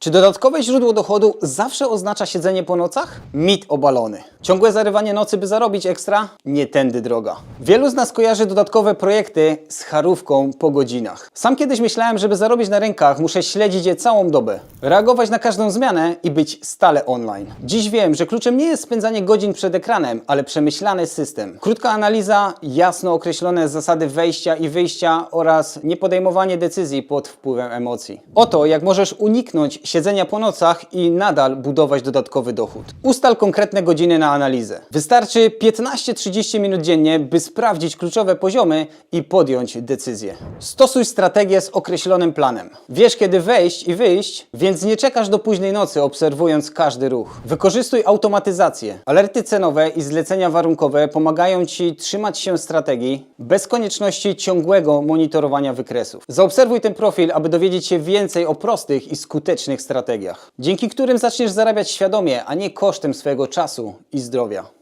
Czy dodatkowe źródło dochodu zawsze oznacza siedzenie po nocach? Mit obalony. Ciągłe zarywanie nocy, by zarobić ekstra? Nie tędy droga. Wielu z nas kojarzy dodatkowe projekty z charówką po godzinach. Sam kiedyś myślałem, żeby zarobić na rynkach, muszę śledzić je całą dobę, reagować na każdą zmianę i być stale online. Dziś wiem, że kluczem nie jest spędzanie godzin przed ekranem, ale przemyślany system. Krótka analiza, jasno określone zasady wejścia i wyjścia oraz niepodejmowanie decyzji pod wpływem emocji. Oto jak możesz uniknąć siedzenia po nocach i nadal budować dodatkowy dochód. Ustal konkretne godziny na analizę. Wystarczy 15-30 minut dziennie, by sprawdzić kluczowe poziomy i podjąć decyzję. Stosuj strategię z określonym planem. Wiesz kiedy wejść i wyjść, więc nie czekasz do późnej nocy obserwując każdy ruch. Wykorzystuj automatyzację. Alerty cenowe i zlecenia warunkowe pomagają Ci trzymać się strategii bez konieczności ciągłego monitorowania wykresów. Zaobserwuj ten profil, aby dowiedzieć się więcej o prostych i skutecznych strategiach, dzięki którym zaczniesz zarabiać świadomie, a nie kosztem swojego czasu i zdrowia.